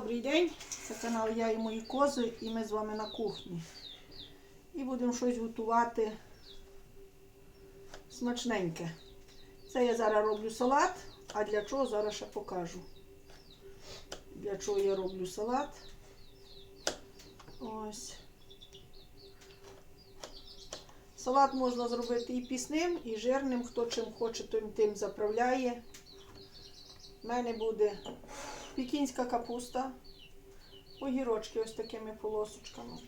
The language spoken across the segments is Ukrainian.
Добрий день, це канал Я і мої кози, і ми з вами на кухні. І будемо щось готувати смачненьке. Це я зараз роблю салат, а для чого зараз ще покажу. Для чого я роблю салат. Ось. Салат можна зробити і пісним, і жирним. Хто чим хоче, тим тим заправляє. У мене буде пікінська капуста, огірочки ось такими полосочками.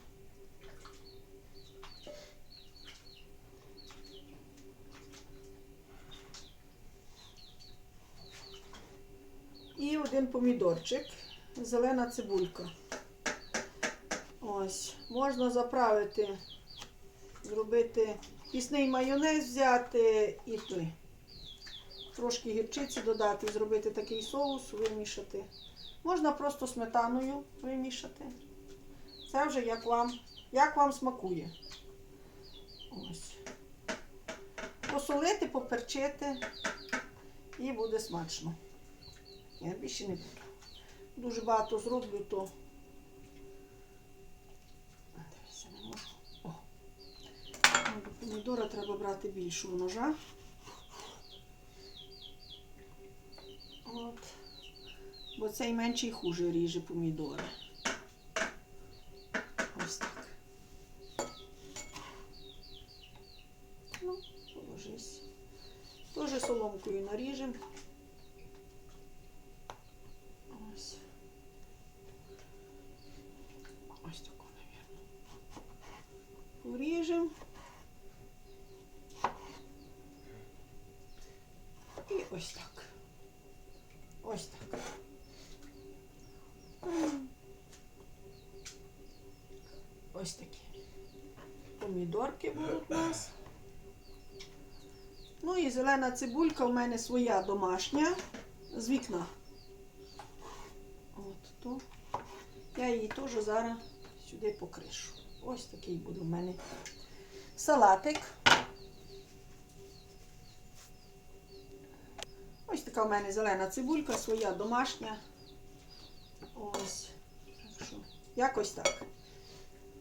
І один помідорчик, зелена цибулька. Ось, можна заправити, зробити пісний майонез взяти і той. Трошки гірчиці додати, зробити такий соус, вимішати. Можна просто сметаною вимішати. Це вже як вам, як вам смакує. Ось. Посолити, поперчити і буде смачно. Я більше не буду. Дуже багато зроблю, то. Дивіться, не можу. О. До помідора треба брати більшого ножа. От. Бо цей менший хуже ріже помідори. Ось так. Ну, положись. Тоже соломкою наріжемо. Ось. Ось таку, мабуть. Поріжемо. І ось так. Ось так. М. Ось такі. Помідорки будуть у нас. Ну і зелена цибулька у мене своя домашня з вікна. От то. Я її теж зараз сюди покришу. Ось такий буде у мене салатик. Ось така в мене зелена цибулька, своя домашня. Ось. Якось так.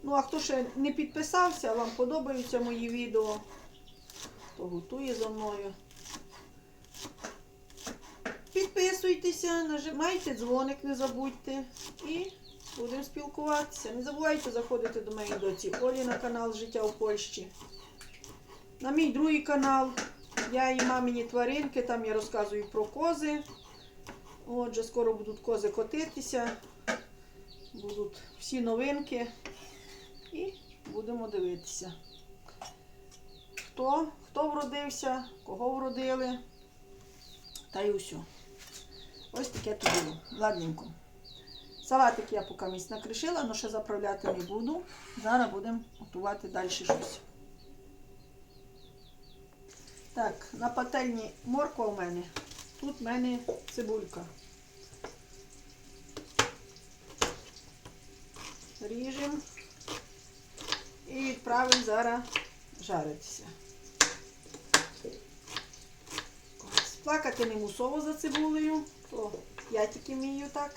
Ну, а хто ще не підписався, вам подобаються мої відео, хто готує за мною. Підписуйтеся, нажимайте дзвоник, не забудьте. І будемо спілкуватися. Не забувайте заходити до моєї доці Олі на канал Життя в Польщі. На мій другий канал. Я і мамині тваринки, там я розказую про кози. Отже, скоро будуть кози котитися. Будуть всі новинки. І будемо дивитися. Хто, хто вродився, кого вродили. Та й усе. Ось таке тут було. Ладненько. Салатик я поки місць накришила, але ще заправляти не буду. Зараз будемо готувати далі щось. Так, на пательні морква у мене. Тут в мене цибулька. Ріжемо і відправимо зараз жаритися. Плакати не мусово за цибулею, то я тільки вмію так.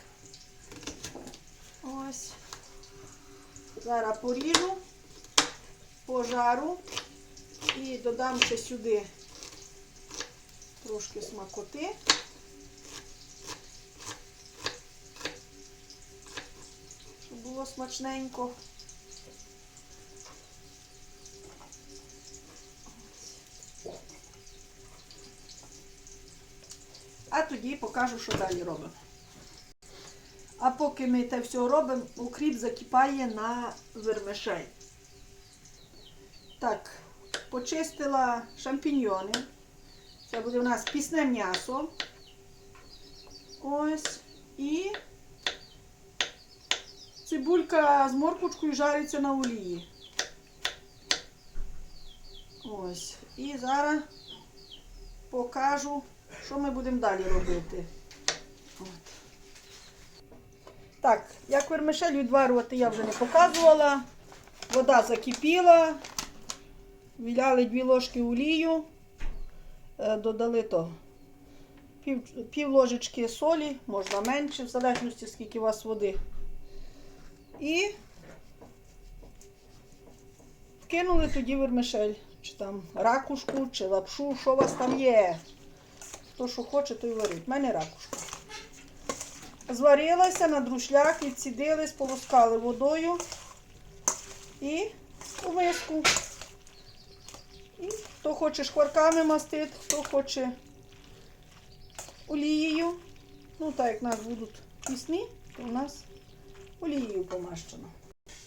Ось. Зараз поріжу, пожару і додам ще сюди трошки смакоти. Щоб було смачненько. А тоді покажу, що далі робимо. А поки ми це все робимо, укріп закипає на вермишель. Так, почистила шампіньйони. Це буде у нас пісне м'ясо. Ось. І цибулька з морквочкою жариться на олії. Ось. І зараз покажу, що ми будемо далі робити. От. Так, як вермишель відварювати я вже не показувала. Вода закипіла. Віляли дві ложки олію. Е, Додали то пів, пів ложечки солі, можна менше, в залежності скільки у вас води. І кинули тоді вермишель, чи там ракушку, чи лапшу, що у вас там є. Хто що хоче, той варить. У мене ракушка. Зварилася на друшляк, відсідили, сполоскали водою і у миску. І хто хоче шкварками мастити, хто хоче олією. Ну, так як в нас будуть пісні, то у нас олією помащено.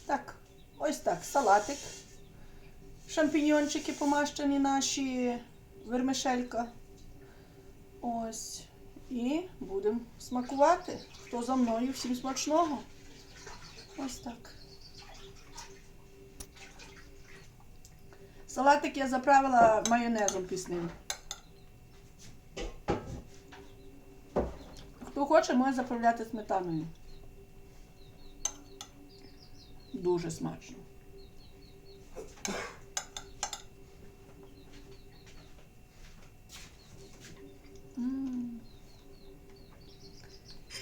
Так, ось так, салатик. Шампіньончики помащені наші вермишелька. Ось. І будемо смакувати. Хто за мною, всім смачного. Ось так. Салатик я заправила майонезом пісним. Хто хоче, може заправляти сметаною. Дуже смачно.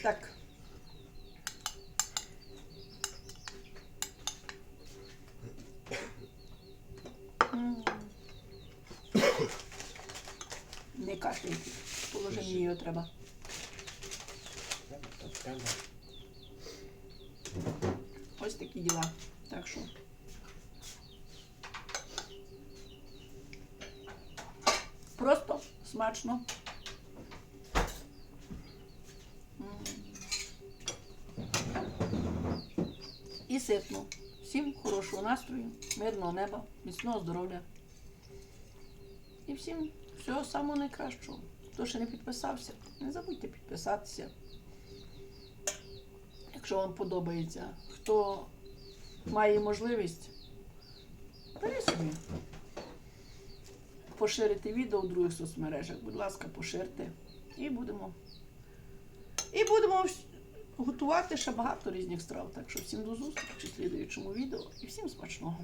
Так. Не кашляйте. Положи мені його треба. Ось такі діла. Так що. Просто смачно. І ситно. Всім хорошого настрою, мирного неба, міцного здоров'я. І всім всього самого найкращого. Хто ще не підписався, не забудьте підписатися. Якщо вам подобається. Хто має можливість, бери собі. Поширити відео в других соцмережах. Будь ласка, поширте. І будемо. І будемо готувати ще багато різних страв. Так що всім до зустрічі в слідуючому відео і всім смачного.